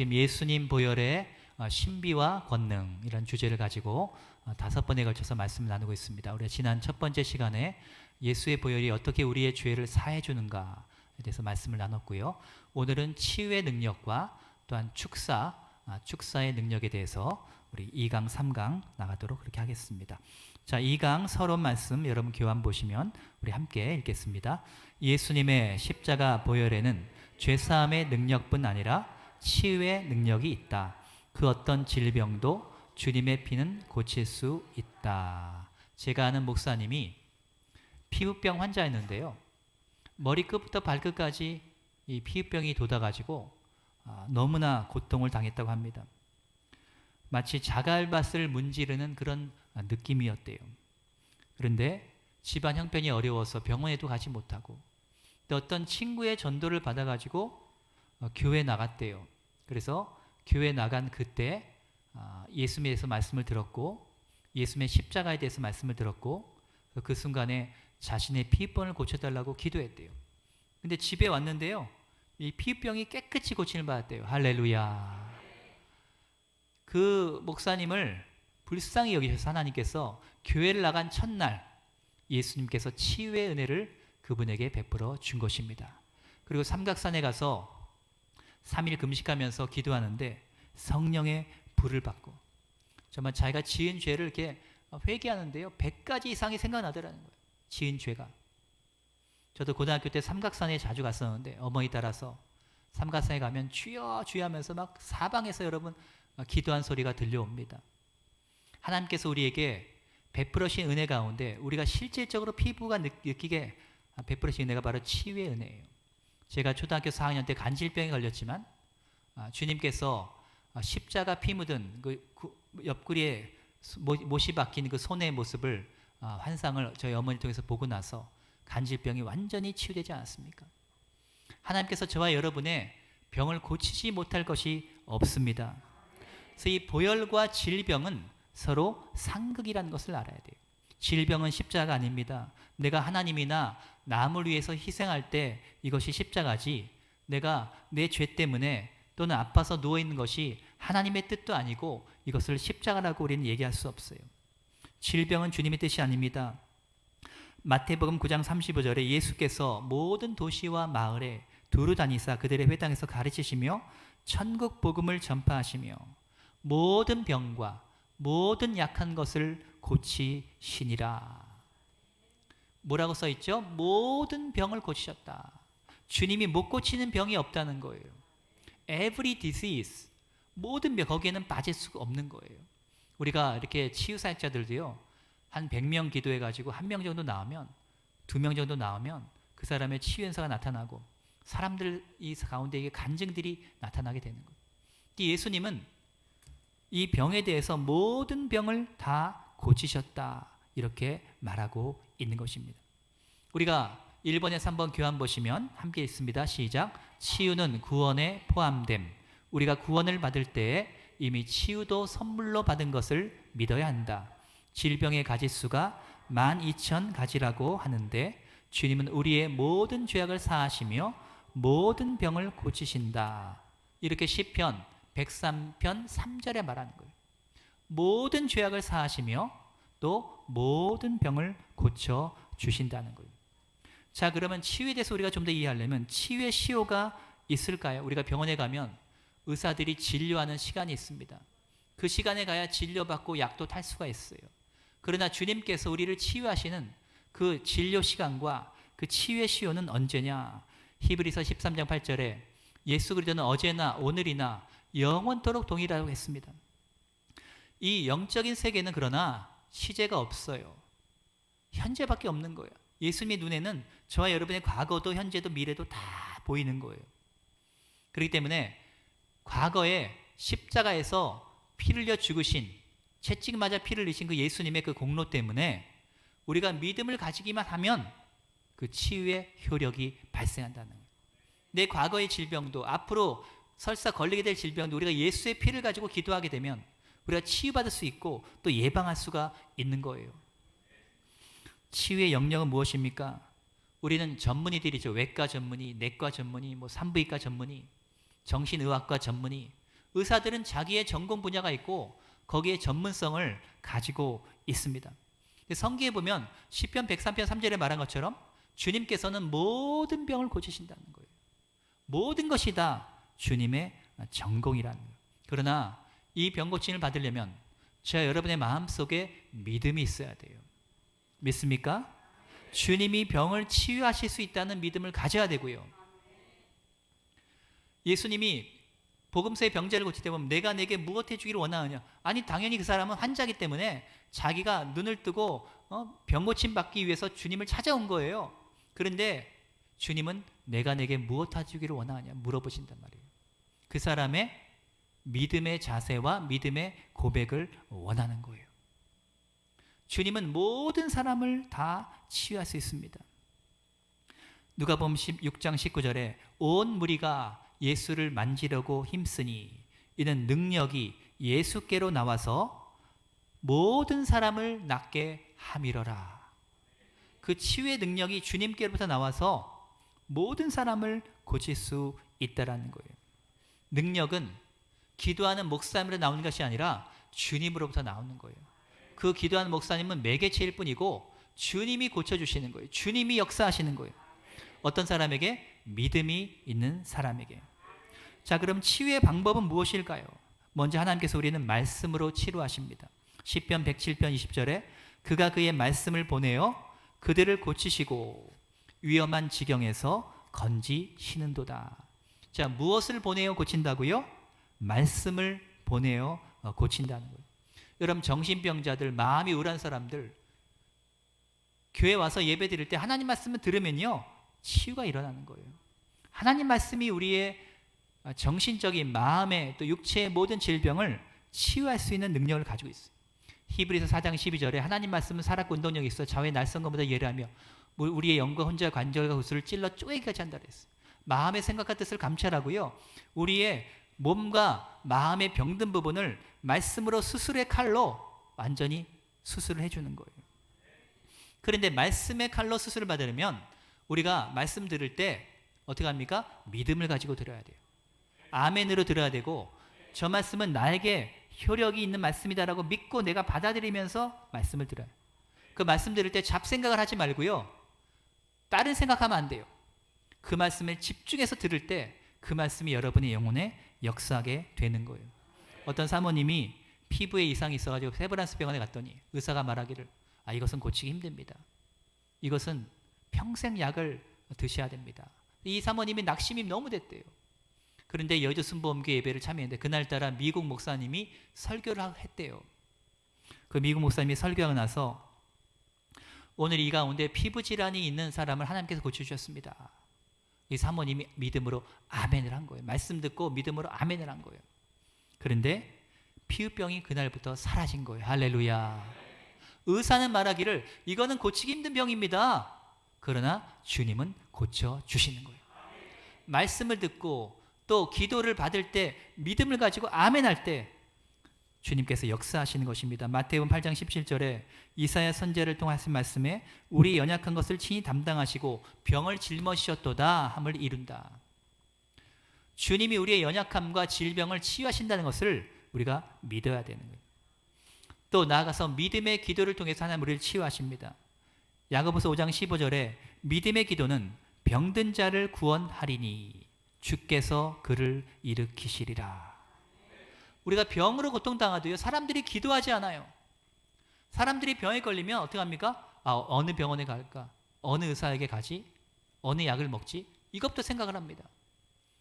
지금 예수님 보혈의 어, 신비와 권능 이런 주제를 가지고 어, 다섯 번에 걸쳐서 말씀을 나누고 있습니다. 우리가 지난 첫 번째 시간에 예수의 보혈이 어떻게 우리의 죄를 사해 주는가에 대해서 말씀을 나눴고요. 오늘은 치유의 능력과 또한 축사, 아, 축사의 능력에 대해서 우리 2강, 3강 나가도록 그렇게 하겠습니다. 자, 2강 서론 말씀 여러분 교환 보시면 우리 함께 읽겠습니다. 예수님의 십자가 보혈에는 죄 사함의 능력뿐 아니라 치유의 능력이 있다. 그 어떤 질병도 주님의 피는 고칠 수 있다. 제가 아는 목사님이 피부병 환자였는데요. 머리끝부터 발끝까지 이 피부병이 돋아가지고 아, 너무나 고통을 당했다고 합니다. 마치 자갈밭을 문지르는 그런 느낌이었대요. 그런데 집안 형편이 어려워서 병원에도 가지 못하고 또 어떤 친구의 전도를 받아가지고 어, 교회 나갔대요. 그래서 교회 나간 그때 아, 예수님에 대해서 말씀을 들었고 예수님의 십자가에 대해서 말씀을 들었고 그 순간에 자신의 피부병을 고쳐달라고 기도했대요. 근데 집에 왔는데요. 이 피부병이 깨끗이 고침을 받았대요. 할렐루야. 그 목사님을 불쌍히 여기셔서 하나님께서 교회를 나간 첫날 예수님께서 치유의 은혜를 그분에게 베풀어 준 것입니다. 그리고 삼각산에 가서 3일 금식하면서 기도하는데 성령의 불을 받고 정말 자기가 지은 죄를 이렇게 회개하는데요. 100가지 이상이 생각나더라는 거예요. 지은 죄가. 저도 고등학교 때 삼각산에 자주 갔었는데 어머니 따라서 삼각산에 가면 주여 주여 하면서 막 사방에서 여러분 기도한 소리가 들려옵니다. 하나님께서 우리에게 베풀으신 은혜 가운데 우리가 실질적으로 피부가 느끼게 베풀으신 은혜가 바로 치유의 은혜예요. 제가 초등학교 4학년 때 간질병에 걸렸지만 아, 주님께서 십자가 피 묻은 그 옆구리에 못이 박힌 그 손의 모습을 아, 환상을 저희 어머니 통해서 보고 나서 간질병이 완전히 치유되지 않았습니까? 하나님께서 저와 여러분의 병을 고치지 못할 것이 없습니다. 그래서 이 보혈과 질병은 서로 상극이라는 것을 알아야 돼요. 질병은 십자가 아닙니다. 내가 하나님이나 남을 위해서 희생할 때 이것이 십자가지. 내가 내 죄 때문에 또는 아파서 누워 있는 것이 하나님의 뜻도 아니고 이것을 십자가라고 우리는 얘기할 수 없어요. 질병은 주님의 뜻이 아닙니다. 마태복음 9장 35절에 예수께서 모든 도시와 마을에 두루 다니사 그들의 회당에서 가르치시며 천국 복음을 전파하시며 모든 병과 모든 약한 것을 고치시니라. 뭐라고 써 있죠? 모든 병을 고치셨다. 주님이 못 고치는 병이 없다는 거예요. Every disease. 모든 병, 거기에는 빠질 수가 없는 거예요. 우리가 이렇게 치유사역자들도요, 한 100명 기도해가지고 한 명 정도 나오면, 두 명 정도 나오면 그 사람의 치유 현상가 나타나고, 사람들 이 가운데 간증들이 나타나게 되는 거예요. 예수님은 이 병에 대해서 모든 병을 다 고치셨다. 이렇게 말하고 있는 것입니다. 우리가 1번에서 한번 교환 보시면 함께 있습니다. 시작. 치유는 구원에 포함됨. 우리가 구원을 받을 때 이미 치유도 선물로 받은 것을 믿어야 한다. 질병의 가지수가 12,000가지라고 하는데 주님은 우리의 모든 죄악을 사하시며 모든 병을 고치신다. 이렇게 시편 103편 3절에 말하는 거예요. 모든 죄악을 사하시며 또 모든 병을 고쳐 주신다는 거예요. 자, 그러면 치유에 대해서 우리가 좀 더 이해하려면 치유의 시효가 있을까요? 우리가 병원에 가면 의사들이 진료하는 시간이 있습니다. 그 시간에 가야 진료받고 약도 탈 수가 있어요. 그러나 주님께서 우리를 치유하시는 그 진료 시간과 그 치유의 시효는 언제냐? 히브리서 13장 8절에 예수 그리스도는 어제나 오늘이나 영원토록 동일하다고 했습니다. 이 영적인 세계는 그러나 시제가 없어요. 현재밖에 없는 거예요. 예수님의 눈에는 저와 여러분의 과거도 현재도 미래도 다 보이는 거예요. 그렇기 때문에 과거에 십자가에서 피를 흘려 죽으신 채찍 맞아 피를 흘리신 그 예수님의 그 공로 때문에 우리가 믿음을 가지기만 하면 그 치유의 효력이 발생한다는 거예요. 내 과거의 질병도 앞으로 설사 걸리게 될 질병도 우리가 예수의 피를 가지고 기도하게 되면 우리가 치유받을 수 있고 또 예방할 수가 있는 거예요. 치유의 영역은 무엇입니까? 우리는 전문의들이죠. 외과 전문의, 내과 전문의, 뭐 산부인과 전문의, 정신의학과 전문의. 의사들은 자기의 전공 분야가 있고 거기에 전문성을 가지고 있습니다. 성기에 보면 시편 103편 3절에 말한 것처럼 주님께서는 모든 병을 고치신다는 거예요. 모든 것이 다 주님의 전공이라는 거예요. 그러나 이 병 고침을 받으려면 제가 여러분의 마음속에 믿음이 있어야 돼요. 믿습니까? 주님이 병을 치유하실 수 있다는 믿음을 가져야 되고요. 예수님이 복음서의 병자를 고칠 때 보면 내가 내게 무엇 해주기를 원하느냐? 아니 당연히 그 사람은 환자기 때문에 자기가 눈을 뜨고 어? 병 고침 받기 위해서 주님을 찾아온 거예요. 그런데 주님은 내가 내게 무엇 해주기를 원하느냐 물어보신단 말이에요. 그 사람의 믿음의 자세와 믿음의 고백을 원하는 거예요. 주님은 모든 사람을 다 치유할 수 있습니다. 누가 보면 16장 19절에 온 무리가 예수를 만지려고 힘쓰니 이는 능력이 예수께로 나와서 모든 사람을 낫게 함이러라. 그 치유의 능력이 주님께로부터 나와서 모든 사람을 고칠 수 있다라는 거예요. 능력은 기도하는 목사님으로 나오는 것이 아니라 주님으로부터 나오는 거예요. 그 기도하는 목사님은 매개체일 뿐이고 주님이 고쳐주시는 거예요. 주님이 역사하시는 거예요. 어떤 사람에게 믿음이 있는 사람에게. 자, 그럼 치유의 방법은 무엇일까요? 먼저 하나님께서 우리는 말씀으로 치료하십니다. 시편 107편 20절에 그가 그의 말씀을 보내어 그들을 고치시고 위험한 지경에서 건지시는도다. 자, 무엇을 보내어 고친다고요? 말씀을 보내어 고친다는 거예요. 여러분 정신병자들, 마음이 우울한 사람들 교회 와서 예배 드릴 때 하나님 말씀을 들으면요. 치유가 일어나는 거예요. 하나님 말씀이 우리의 정신적인 마음의 또 육체의 모든 질병을 치유할 수 있는 능력을 가지고 있어요. 히브리서 4장 12절에 하나님 말씀은 살았고 운동력이 있어 좌의 날성검보다 예리하며 우리의 영과 혼자 관절과 구슬을 찔러 쪼개기까지 한다 그랬어요. 마음의 생각과 뜻을 감찰하고요. 우리의 몸과 마음의 병든 부분을 말씀으로 수술의 칼로 완전히 수술을 해주는 거예요. 그런데 말씀의 칼로 수술을 받으려면 우리가 말씀 들을 때 어떻게 합니까? 믿음을 가지고 들어야 돼요. 아멘으로 들어야 되고 저 말씀은 나에게 효력이 있는 말씀이다라고 믿고 내가 받아들이면서 말씀을 들어요. 그 말씀 들을 때 잡생각을 하지 말고요. 다른 생각하면 안 돼요. 그 말씀을 집중해서 들을 때 그 말씀이 여러분의 영혼에 역사하게 되는 거예요. 어떤 사모님이 피부에 이상이 있어가지고 세브란스 병원에 갔더니 의사가 말하기를 아 이것은 고치기 힘듭니다. 이것은 평생 약을 드셔야 됩니다. 이 사모님이 낙심이 너무 됐대요. 그런데 여주 순복음교 예배를 참여했는데 그날따라 미국 목사님이 설교를 했대요. 그 미국 목사님이 설교하고 나서 오늘 이 가운데 피부 질환이 있는 사람을 하나님께서 고쳐 주셨습니다. 이 사모님이 믿음으로 아멘을 한 거예요. 말씀 듣고 믿음으로 아멘을 한 거예요. 그런데 피부병이 그날부터 사라진 거예요. 할렐루야. 의사는 말하기를 이거는 고치기 힘든 병입니다. 그러나 주님은 고쳐 주시는 거예요. 말씀을 듣고 또 기도를 받을 때 믿음을 가지고 아멘 할 때 주님께서 역사하시는 것입니다. 마태복음 8장 17절에 이사야 선제를 통하신 말씀에 우리 연약한 것을 친히 담당하시고 병을 짊어지셨도다 함을 이룬다. 주님이 우리의 연약함과 질병을 치유하신다는 것을 우리가 믿어야 되는 거예요. 또 나아가서 믿음의 기도를 통해서 하나님 우리를 치유하십니다. 야고보서 5장 15절에 믿음의 기도는 병든 자를 구원하리니 주께서 그를 일으키시리라. 우리가 병으로 고통당하도요, 사람들이 기도하지 않아요. 사람들이 병에 걸리면 어떻게 합니까? 아, 어느 병원에 갈까? 어느 의사에게 가지? 어느 약을 먹지? 이것부터 생각을 합니다.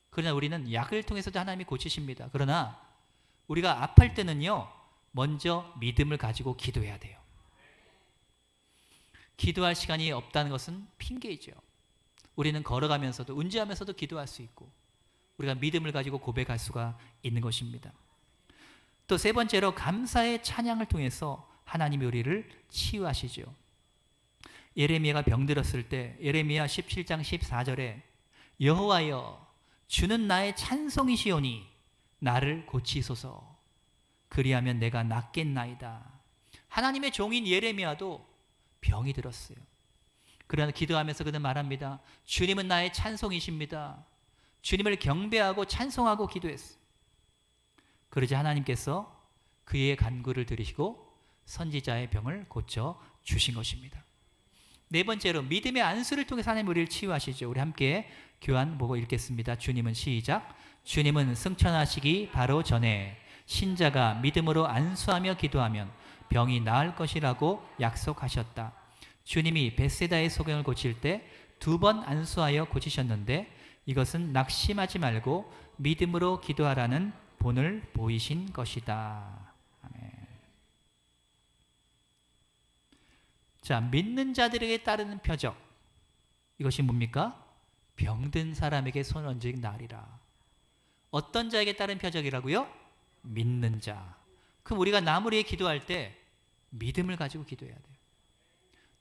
그러나 우리는 약을 통해서도 하나님이 고치십니다. 그러나 우리가 아플 때는요, 먼저 믿음을 가지고 기도해야 돼요. 기도할 시간이 없다는 것은 핑계이죠. 우리는 걸어가면서도 운지하면서도 기도할 수 있고 우리가 믿음을 가지고 고백할 수가 있는 것입니다. 또 세 번째로 감사의 찬양을 통해서 하나님이 우리를 치유하시죠. 예레미야가 병들었을 때 예레미야 17장 14절에 여호와여 주는 나의 찬송이시오니 나를 고치소서 그리하면 내가 낫겠나이다. 하나님의 종인 예레미야도 병이 들었어요. 그러나 기도하면서 그는 말합니다. 주님은 나의 찬송이십니다. 주님을 경배하고 찬송하고 기도했어. 그러자 하나님께서 그의 간구를 들으시고 선지자의 병을 고쳐 주신 것입니다. 네 번째로 믿음의 안수를 통해서 하나님 우리를 치유하시죠. 우리 함께 교환 보고 읽겠습니다. 주님은 시작. 주님은 승천하시기 바로 전에 신자가 믿음으로 안수하며 기도하면 병이 나을 것이라고 약속하셨다. 주님이 베세다의 소경을 고칠 때 두 번 안수하여 고치셨는데 이것은 낙심하지 말고 믿음으로 기도하라는 본을 보이신 것이다. 자, 믿는 자들에게 따르는 표적. 이것이 뭡니까? 병든 사람에게 손 얹은 날이라. 어떤 자에게 따른 표적이라고요? 믿는 자. 그럼 우리가 나무를 위해 기도할 때 믿음을 가지고 기도해야 돼요.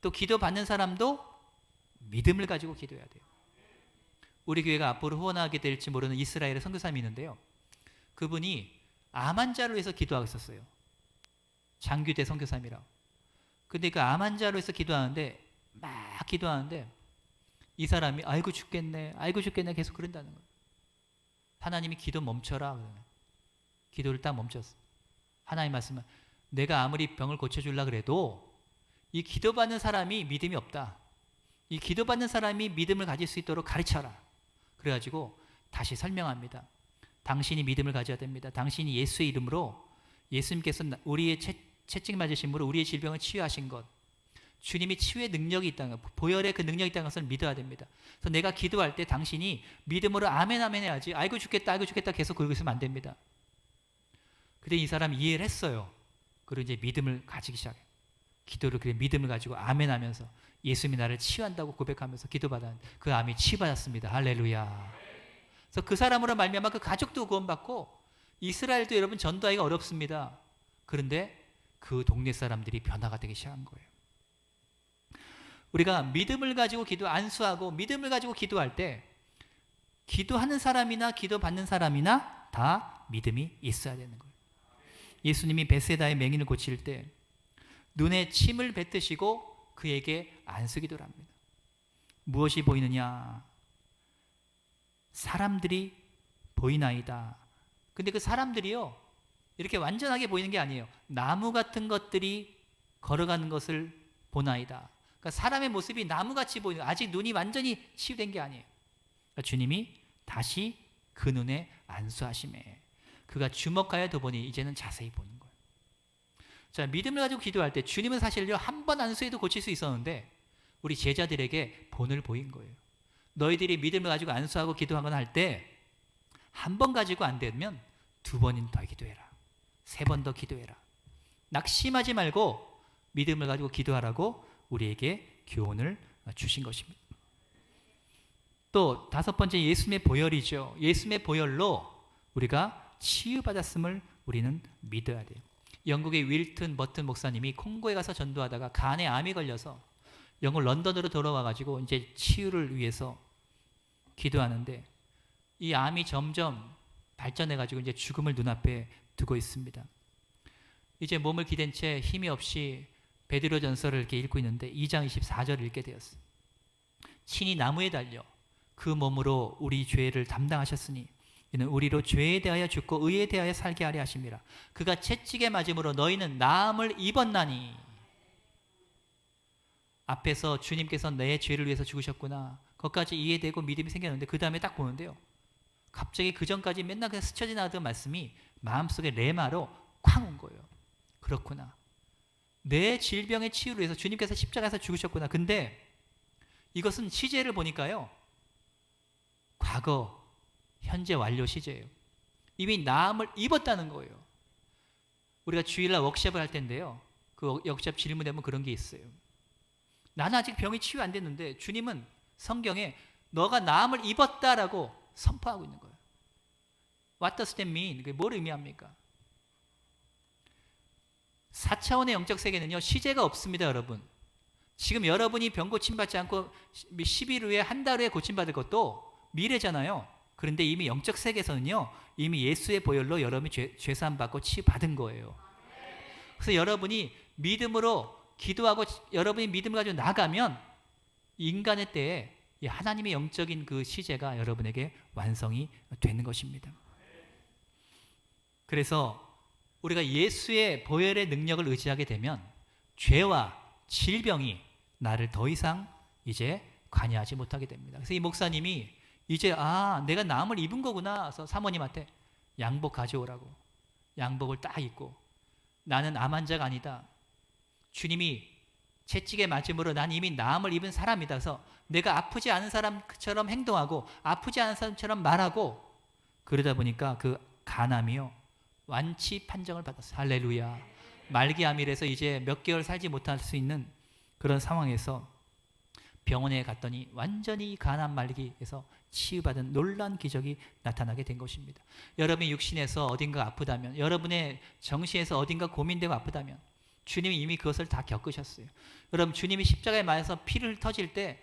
또 기도 받는 사람도 믿음을 가지고 기도해야 돼요. 우리 교회가 앞으로 후원하게 될지 모르는 이스라엘의 선교사님이 있는데요. 그분이 암 환자로 해서 기도하고 있었어요. 장규대 선교사님이라고. 근데 그 암 환자로 해서 기도하는데 막 기도하는데 이 사람이 아이고 죽겠네, 아이고 죽겠네 계속 그런다는 거예요. 하나님이 기도 멈춰라. 그러면. 기도를 딱 멈췄어. 하나님 말씀은 내가 아무리 병을 고쳐주려 그래도 이 기도받는 사람이 믿음이 없다. 이 기도받는 사람이 믿음을 가질 수 있도록 가르쳐라. 그래가지고 다시 설명합니다. 당신이 믿음을 가져야 됩니다. 당신이 예수의 이름으로 예수님께서 우리의 채, 채찍 맞으심으로 우리의 질병을 치유하신 것. 주님이 치유의 능력이 있다는 것, 보혈의 그 능력이 있다는 것을 믿어야 됩니다. 그래서 내가 기도할 때 당신이 믿음으로 아멘 아멘 해야지. 아이고 죽겠다, 아이고 죽겠다 계속 그러고 있으면 안 됩니다. 근데 이 사람이 이해를 했어요. 그리고 이제 믿음을 가지기 시작해. 기도를 그래 믿음을 가지고 아멘 하면서 예수님이 나를 치유한다고 고백하면서 기도받았는데 그 암이 치유받았습니다. 할렐루야. 그래서 그 사람으로 말미암아 그 가족도 구원받고 이스라엘도 여러분 전도하기가 어렵습니다. 그런데 그 동네 사람들이 변화가 되기 시작한 거예요. 우리가 믿음을 가지고 기도 안수하고 믿음을 가지고 기도할 때 기도하는 사람이나 기도 받는 사람이나 다 믿음이 있어야 되는 거예요. 예수님이 베세다의 맹인을 고칠 때 눈에 침을 뱉으시고 그에게 안수기도를 합니다. 무엇이 보이느냐? 사람들이 보이나이다. 근데 그 사람들이요, 이렇게 완전하게 보이는 게 아니에요. 나무 같은 것들이 걸어가는 것을 보나이다. 그러니까 사람의 모습이 나무같이 보이는, 아직 눈이 완전히 치유된 게 아니에요. 그러니까 주님이 다시 그 눈에 안수하심에 그가 주목하여 더 보니 이제는 자세히 보는 거예요. 자, 믿음을 가지고 기도할 때 주님은 사실요, 한 번 안수해도 고칠 수 있었는데 우리 제자들에게 본을 보인 거예요. 너희들이 믿음을 가지고 안수하고 기도하거나 할 때 한 번 가지고 안 되면 두 번은 더 기도해라. 세 번 더 기도해라. 낙심하지 말고 믿음을 가지고 기도하라고 우리에게 교훈을 주신 것입니다. 또 다섯 번째 예수님의 보혈이죠. 예수님의 보혈로 우리가 치유받았음을 우리는 믿어야 돼요. 영국의 윌튼 버튼 목사님이 콩고에 가서 전도하다가 간에 암이 걸려서 영국 런던으로 돌아와 가지고 이제 치유를 위해서 기도하는데 이 암이 점점 발전해 가지고 이제 죽음을 눈앞에 두고 있습니다. 이제 몸을 기댄 채 힘이 없이 베드로 전서를 이렇게 읽고 있는데 2장 24절을 읽게 되었어요. 친히 나무에 달려 그 몸으로 우리 죄를 담당하셨으니 이는 우리로 죄에 대하여 죽고 의에 대하여 살게 하려 하심이라. 그가 채찍에 맞음으로 너희는 나음을 입었나니. 앞에서 주님께서 내 죄를 위해서 죽으셨구나. 거기까지 이해되고 믿음이 생겼는데 그 다음에 딱 보는데요. 갑자기 그 전까지 맨날 그냥 스쳐 지나가던 말씀이 마음속에 레마로 쾅 온 거예요. 그렇구나. 내 질병의 치유를 위해서 주님께서 십자가에서 죽으셨구나. 근데 이것은 시제를 보니까요. 과거, 현재 완료 시제예요. 이미 나음을 입었다는 거예요. 우리가 주일날 워크숍을 할 텐데요. 그 워크숍 질문에 보면 그런 게 있어요. 나는 아직 병이 치유 안 됐는데 주님은 성경에 너가 나음을 입었다라고 선포하고 있는 거예요. What does that mean? 그게 뭘 의미합니까? 4차원의 영적 세계는요, 시제가 없습니다, 여러분. 지금 여러분이 병 고침받지 않고 10일 후에, 한 달 후에 고침받을 것도 미래잖아요. 그런데 이미 영적 세계에서는요, 이미 예수의 보혈로 여러분이 죄, 죄사함 받고 치유받은 거예요. 그래서 여러분이 믿음으로 기도하고 여러분이 믿음을 가지고 나가면 인간의 때에 하나님의 영적인 그 시제가 여러분에게 완성이 되는 것입니다. 그래서 우리가 예수의 보혈의 능력을 의지하게 되면 죄와 질병이 나를 더 이상 이제 관여하지 못하게 됩니다. 그래서 이 목사님이 이제 아 내가 남을 입은 거구나 해서 사모님한테 양복 가져오라고 양복을 딱 입고 나는 암 환자가 아니다. 주님이 채찍에 맞음으로 난 이미 남을 입은 사람이다. 그래서 내가 아프지 않은 사람처럼 행동하고 아프지 않은 사람처럼 말하고 그러다 보니까 그 간암이요 완치 판정을 받았어요. 할렐루야. 말기 암이라서 이제 몇 개월 살지 못할 수 있는 그런 상황에서 병원에 갔더니 완전히 간암 말기에서 치유받은 놀란 기적이 나타나게 된 것입니다. 여러분이 육신에서 어딘가 아프다면, 여러분의 정신에서 어딘가 고민되고 아프다면, 주님이 이미 그것을 다 겪으셨어요. 여러분, 주님이 십자가에 맞아서 피를 터질 때,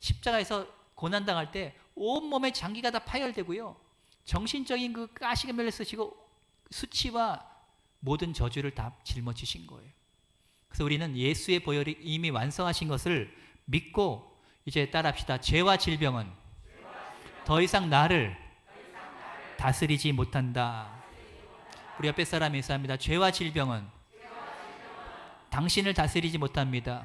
십자가에서 고난당할 때, 온몸에 장기가 다 파열되고요. 정신적인 그 가시금을 쓰시고, 수치와 모든 저주를 다 짊어지신 거예요. 그래서 우리는 예수의 보혈이 이미 완성하신 것을 믿고 이제 따라합시다. 죄와 질병은 더 이상 나를 다스리지 못한다. 우리 옆에 사람이 있습니다. 죄와 질병은 당신을 다스리지 못합니다.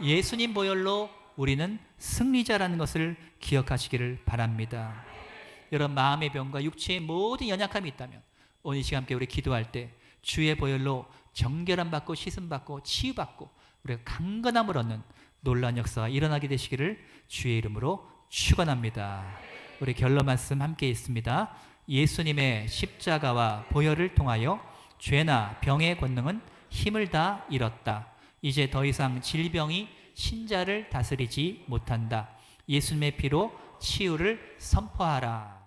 예수님 보혈로 우리는 승리자라는 것을 기억하시기를 바랍니다. 여러분 마음의 병과 육체의 모든 연약함이 있다면 오늘 이 시간 함께 우리 기도할 때 주의 보혈로 정결함 받고 씻음 받고 치유 받고 우리가 강건함을 얻는 놀라운 역사가 일어나게 되시기를 주의 이름으로 축원합니다. 우리 결론 말씀 함께 있습니다. 예수님의 십자가와 보혈을 통하여 죄나 병의 권능은 힘을 다 잃었다. 이제 더 이상 질병이 신자를 다스리지 못한다. 예수님의 피로 치유를 선포하라.